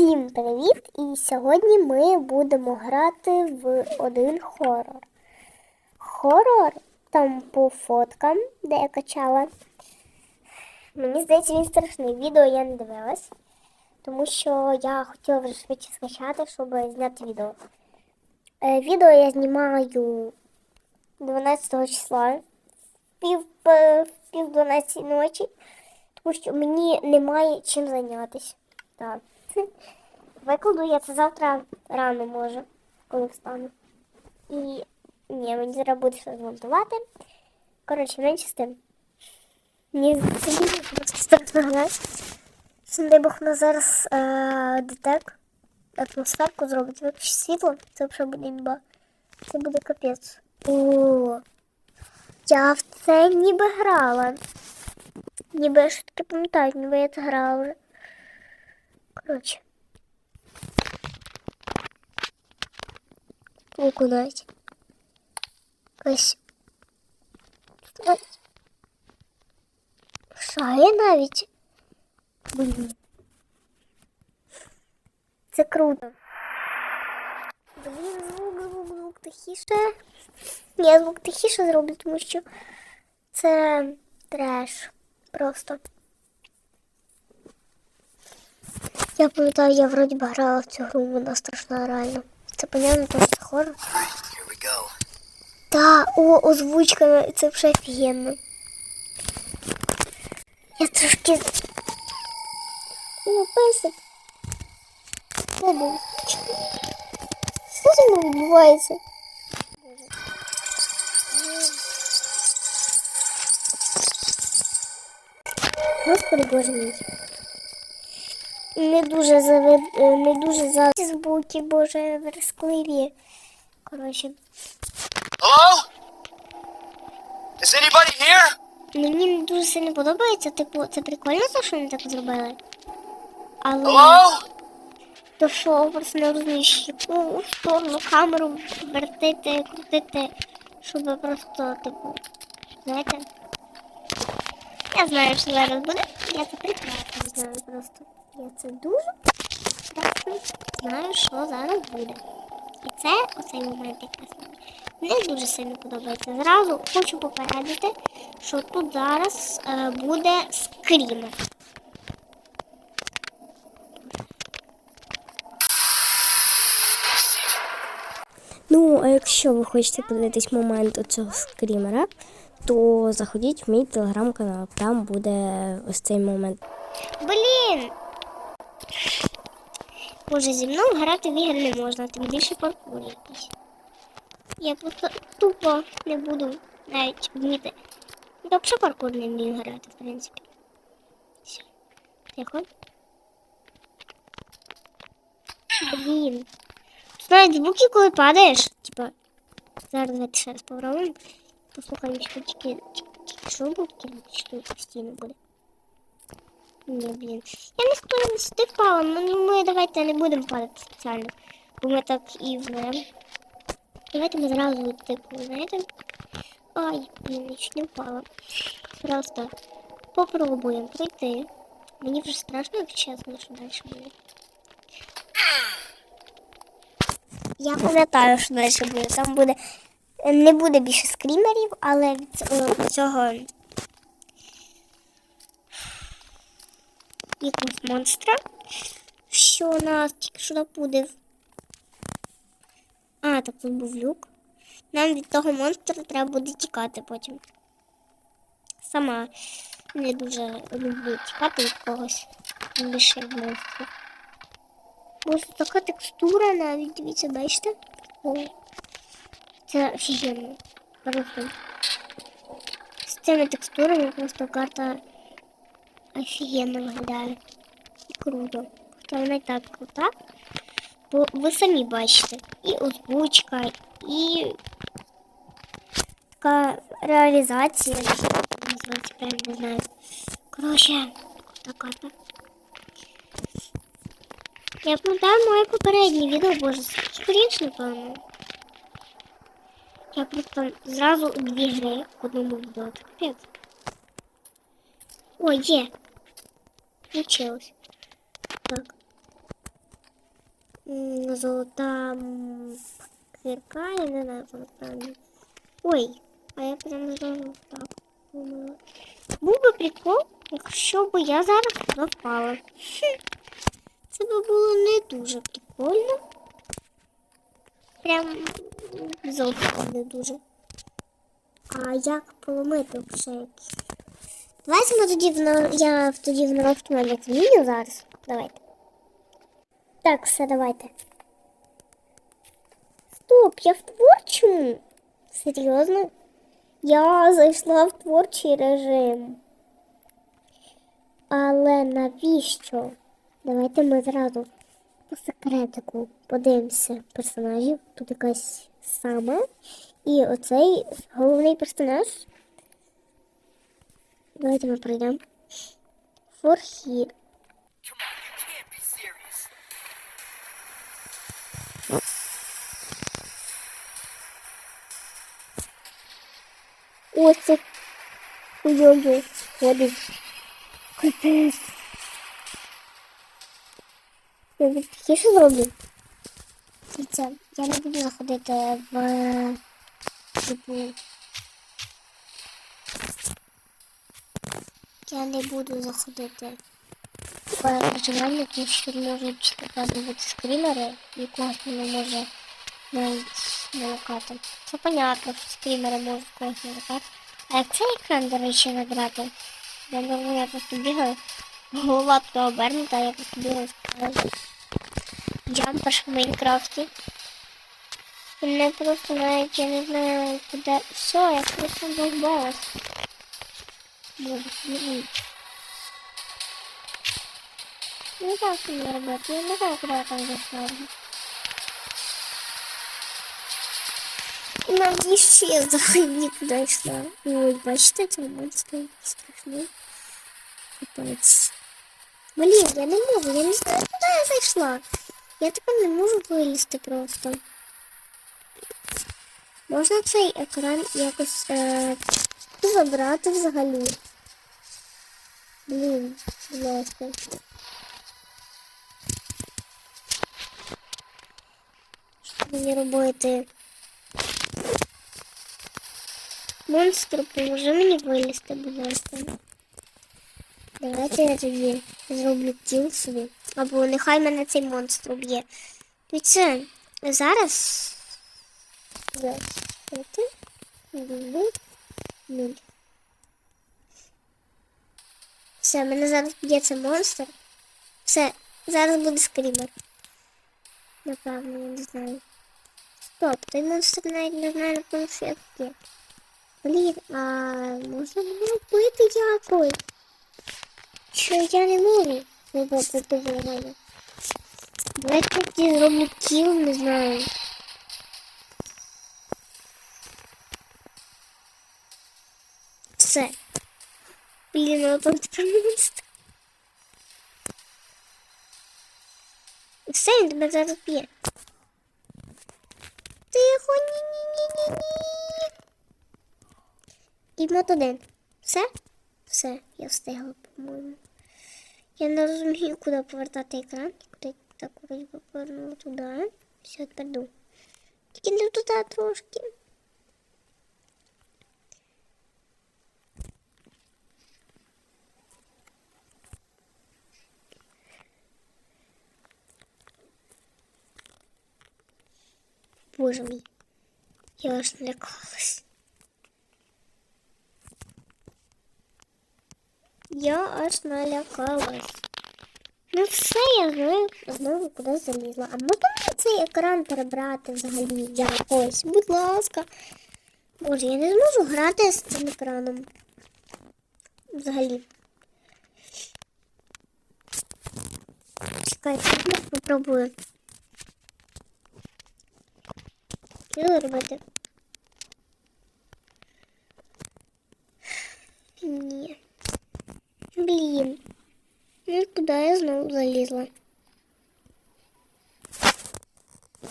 Всім привіт! І сьогодні ми будемо грати в один хорор. Хорор там по фоткам, де я качала. Мені здається, він страшний. Відео я не дивилась, тому що я хотіла вже швидше скачати, щоб зняти відео. Е, відео я знімаю 12 числа пів, е, пів 12 ночі, тому що мені немає чим зайнятися. Так. Викладу я це завтра рано може, коли встану. І ні, мені зараз буде щось змонтувати. Коротше, менше з тим. Мені дуже просто страшно грати. Дай Бог, на зараз е, детек атмосферку зробить. Виключить світло, це взагалі буде імба. Це буде капець. О, я в це ніби грала. Ніби я щось таке пам'ятаю, ніби я це грала вже. Коротше. Луку навіть. Якась. Шає навіть. Блін. Це круто. Блін, звук, звук, звук тихіше. Я звук тихіше зроблю, тому що це треш. Просто. Я пам'ятаю, я вроді би грала в цю гру, вона страшна реально. Це понятно, то що go. Та, о, озвучка, це вже офігенно. Я трошки. О, песик. Що зі мною відбувається? Господи боже мій. Не дуже завид... е, не дуже за звуки, боже, верескливі. Коротше. Hello? Is anybody here? Мені не дуже сильно подобається, типу, це прикольно, те, що вони так зробили. Але Hello? то що просто не розумієш, яку сторону камеру вертити, крутити, щоб просто, типу, знаєте. Я знаю, що зараз буде. Я це прекрасно знаю просто. Я це дуже прекрасно знаю, що зараз буде. І це оцей момент якраз мені дуже сильно подобається. Зразу хочу попередити, що тут зараз е, буде скрімер. Ну, а якщо ви хочете подивитись момент цього скрімера, то заходіть в мій телеграм-канал. Там буде ось цей момент. Блін! Боже, зі мною грати в ігри не можна, тим більше паркур якийсь. Я просто тупо не буду навіть вміти. Я взагалі паркур не вмію грати, в принципі. Все. Тихо. Блін. Навіть звуки, коли падаєш. Типа, зараз давайте ще раз попробуємо. Послухаємо, що тільки, що буде, чи буде. Ні, блін. Я не сподіваюся, що ти впала. Ну, ми давайте не будемо падати спеціально. Бо ми так і вмремо. Давайте ми зразу, типу, знаєте. Ай, блін, я не впала. Просто попробуємо пройти. Мені вже страшно, як чесно, що далі буде. Я пам'ятаю, що далі буде. Там буде. Не буде більше скрімерів, але від цього- від цього якогось монстра, що нас тільки що напудив. А, так тут був люк. Нам від того монстра треба буде тікати потім. Сама не дуже люблю тікати від когось. Більше від монстрів. Ось така текстура навіть, дивіться, бачите? О, це офігенно. Просто. З цими текстурами просто карта офігенно виглядає. І круто. Вона і так крута. Бо ви самі бачите. І озвучка, і така реалізація. Називається, прям не знаю. Коротше, крута карта. Я пам'ятаю моє попереднє відео, боже, скоріше, напевно. Я просто зразу дві гри в одному відео. Капець. О, є. Включилось. Так. золота кирка, я не знаю, як правильно. Ой, а я прям зразу так думала. Був би прикол, якщо б я зараз. Хм. Це би було не дуже прикольно. Прям зовсім не дуже. А як поломити взагалі? Давайте ми тоді в я тоді в налаштую як відео зараз. Давайте. Так, все, давайте. Стоп, я в творчому. Серйозно? Я зайшла в творчий режим. Але навіщо? Давайте ми зразу по секретику подивимося персонажів. Тут якась сама. І оцей головний персонаж. Давайте ми пройдемо. Форхі. Come on, you can't be serious. Ось це хуйо ходить. Капець. Я тут тихіше зроблю. Дивіться, я не буду заходити в типу. Я не буду заходити в проживання, тому що можуть показувати скрімери, і когось не може навіть налякати. Це понятно, що скрімери можуть когось налякати. А як цей екран, до речі, набрати? Я думаю, я просто бігаю. Голова туди обернута, я просто бігаю скажу. Джампер в Майнкрафті. Мене просто навіть я не знаю куди. Все, я просто бомбалась. Боже, блін. Ну так не робити. Я не знаю, куди я там зайшла. Навіщо я взагалі нікуди йшла? Ой, бачите, це монстр страшний. Капець. Блін, я не можу, я не знаю, куди я зайшла. Я тепер не можу вилізти просто. Можна цей екран якось е, забрати взагалі. Блін, будь ласка. Що мені робити? Монстр, поможи мені вилізти, будь. Давайте я тоді зроблю кіл собі. Або нехай мене цей монстр уб'є. Дивіться, зараз. Зараз. П'яти. Нуль. Нуль. Все, мене зараз б'є цей монстр. Все, зараз буде скрімер. Напевно, я не знаю. Стоп, той монстр навіть не знає, напевно, що я тут є. Блін, а можна було вбити якось? Що я не можу вибрати мене. Давайте тоді зроблю кіл, не знаю. Все. Блін, а там тепер монстр. Все, він тебе зараз б'є. Тихо, ні-ні-ні-ні-ні. Кімнат один. Все? Все, я встигла, по-моєму. Я не розумію, куди повертати екран. Куди так би повернула туди. Все, тепер. Тільки не туди трошки. Боже мій. Я аж налякалась. Я аж налякалась. Ну все, я знову, знову кудись залізла. А можна цей екран перебрати взагалі якось? Будь ласка. Боже, я не зможу грати з цим екраном. Взагалі. Чекайте, я попробую. Що робити? Ні. Блін. Ну куди я знову залізла?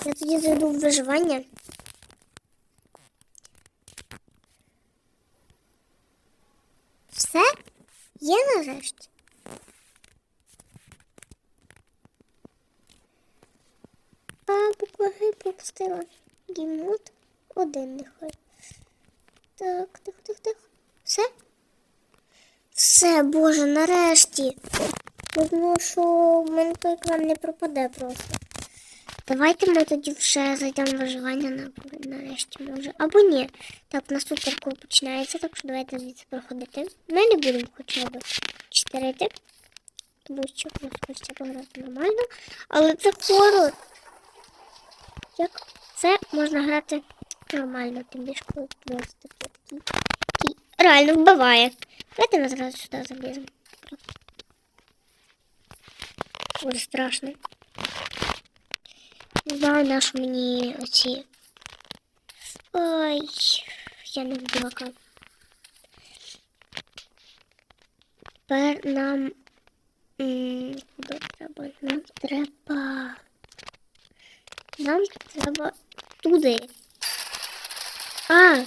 Я тоді зайду в виживання. Все? Є нарешті? ваги пропустила. Гімот один нехай. Так, тихо, тихо, тихо. Все? Все, боже, нарешті. Видно, що в мене той екран не пропаде просто. Давайте ми тоді вже зайдемо виживання на нарешті може. Або ні. Так, у нас починається, так що давайте звідси проходити. Ми не будемо хоча б чотирити. Тому що нас хочеться пограти нормально. Але це хорор. Як це можна грати нормально, тим більше коли такі, такі реально вбиває. Давайте ми зразу сюди заліземо. Дуже страшно. Не знаю, на що мені оці. Ой, я не вбивака. Тепер нам. Куди треба? Нам треба. Нам треба туди. А!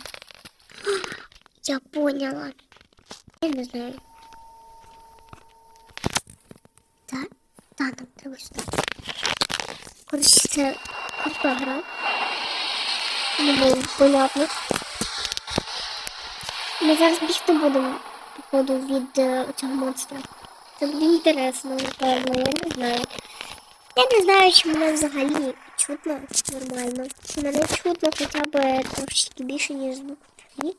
Я поняла. Я не знаю. Так, та, нам треба сюди. Коротше, це крута гра. Ну, понятно. Ми зараз бігти будемо, походу, від е, цього монстра. Це буде інтересно, напевно, я не знаю. Я не знаю, чи мене взагалі чутно нормально. Мене чутно хоча б трошечки більше, ніж звук.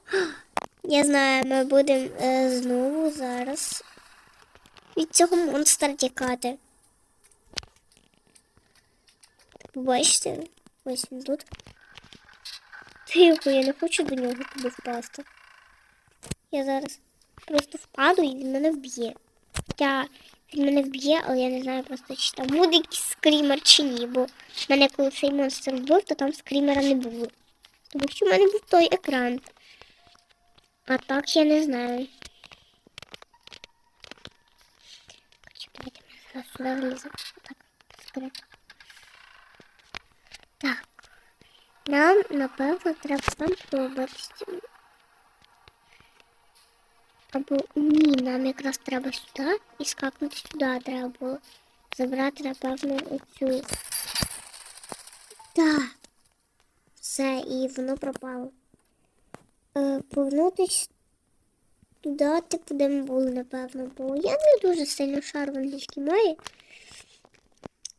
Я знаю, ми будемо е, знову зараз від цього монстра тікати. Бачите? Ось він тут. Тихо, я не хочу до нього туди впасти. Я зараз просто впаду і він мене вб'є. Хоча він мене вб'є, але я не знаю просто, чи там буде якийсь скрімер чи ні, бо в мене коли цей монстр вбив, то там скрімера не було. Тому що в мене був той екран. А так я не знаю. Давайте ми зараз вліземо. Так, скрипка. Так. Нам, напевно, треба там пробуватися. Або ні, нам якраз треба сюди і скакнути сюди треба було. Забрати, напевно, оцю. Так. Все, і воно пропало. Е, повернутись туди, типу, де ми були, напевно, бо я не дуже сильно шар в англійській мові.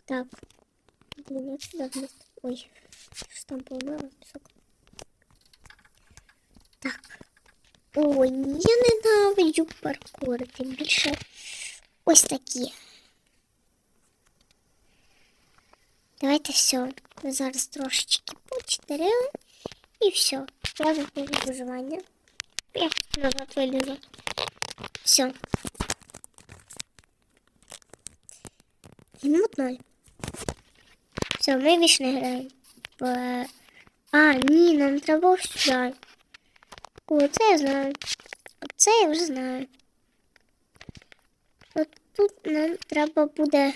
Так. Блін, як сюди влізти? Ой, що там поломала пісок. Так. Ой, ні, я ненавиджу паркури, тим більше ось такі. Давайте все. Ми зараз трошечки почтерили. І все. Я заходжу в виживання. Я назад вилізу. Все. Мінут ноль. Все, ми більше не граємо. Бо- А, ні, нам треба сюди. О, це я знаю. Це я вже знаю. От тут нам треба буде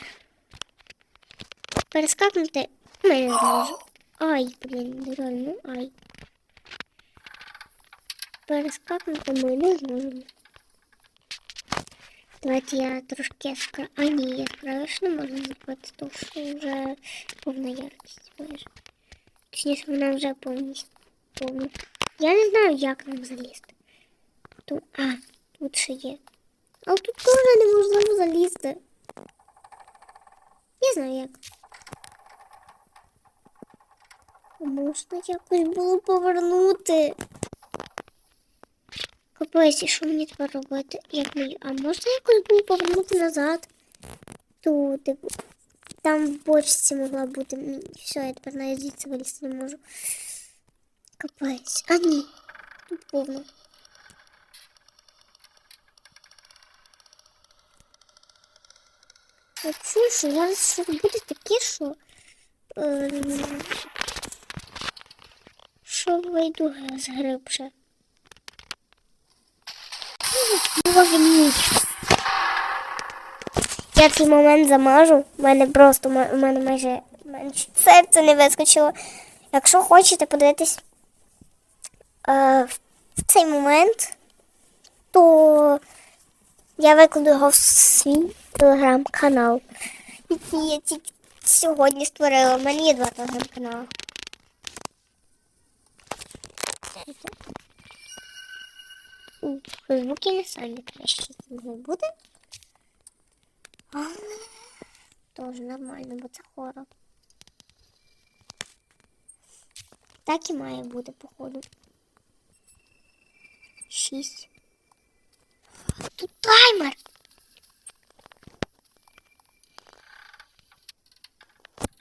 перескакнути. Ми не зможу. Ай, блін, реально, ай. Перескакнути ми не зможемо. Давайте я трошки скра... А ні, я справиш не можу зробити, тому що вже повна яркість майже. Точніше, вона вже повністю Повна. Я не знаю, як нам залізти. Тут, а, тут ще є. А тут теж неможливо залізти. Не знаю як. Можна якось було повернути. Капець, що мені тепер робити? Як мені? А можна якось було повернути назад? Тут, типу, там в бочці могла бути. Все, я тепер навіть звідси вилізти не можу. Капець. А ні. Тут повно. А чую, що зараз щось буде таке, що. ем, Що вийду з грибше. Боже мій. Я цей момент замажу. У мене просто у мене майже чуть серце не вискочило. Якщо хочете подивитись в в цей момент, то я викладу свій телеграм-канал. Я тільки сьогодні створила. У мене є два телеграм-канали. У Фейсбуці не самі краще не буде. Але теж нормально, бо це хорор. Так і має бути, походу. Шість. Тут таймер.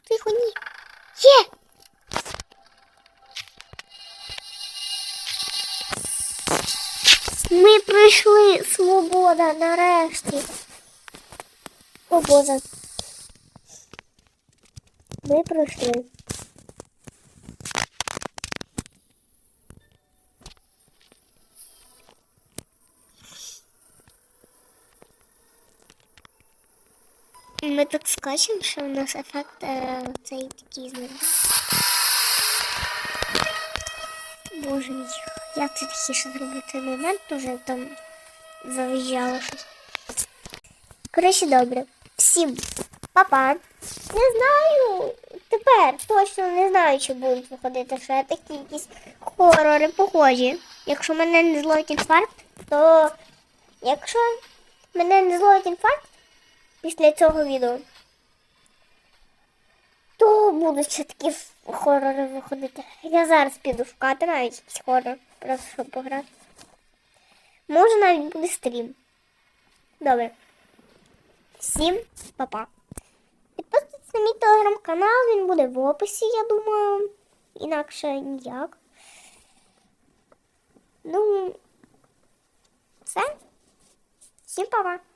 Тихо, ні. Є! Ми прийшли, свобода, нарешті. О Боже. Ми пройшли. Ми так скачемо, що у нас ефект е, цей такий знає. Боже мій, я це тихіше зроблю цей момент, уже там завизжало щось. Коротше, добре. Всім па-па. Не знаю. Тепер точно не знаю, чи будуть виходити ще такі якісь хорори похожі. Якщо мене не зловить інфаркт, то якщо мене не зловить інфаркт після цього відео, то будуть ще такі хорори виходити. Я зараз піду шукати навіть якийсь хорор, просто щоб пограти. Може навіть буде стрім. Добре. Всім па-па. Підписуйтесь на мій телеграм-канал, він буде в описі, я думаю. Інакше ніяк. Ну, все. Всім па-па.